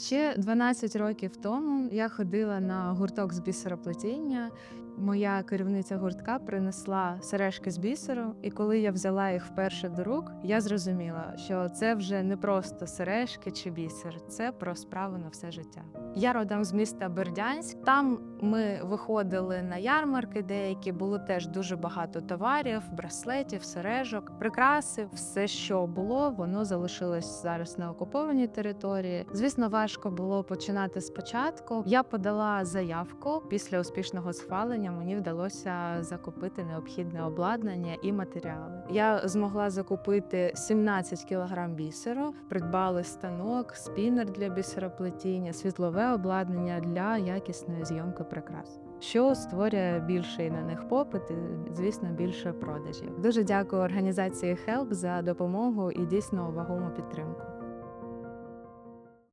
Ще 12 років тому я ходила на гурток з бісероплетіння. Моя керівниця гуртка принесла сережки з бісеру, і коли я взяла їх вперше до рук, я зрозуміла, що це вже не просто сережки чи бісер, це про справу на все життя. Я родом з міста Бердянськ. Там ми виходили на ярмарки, деякі було теж дуже багато товарів, браслетів, сережок, прикраси. Все, що було, воно залишилось зараз на окупованій території. Звісно, важко було починати спочатку. Я подала заявку після успішного схвалення. Мені вдалося закупити необхідне обладнання і матеріали. Я змогла закупити 17 кілограм бісеру, придбали станок, спінер для бісероплетіння, світлове обладнання для якісної зйомки прикрас. Що створює більший на них попит, і, звісно, більше продажів. Дуже дякую організації Help за допомогу і дійсно вагому підтримку.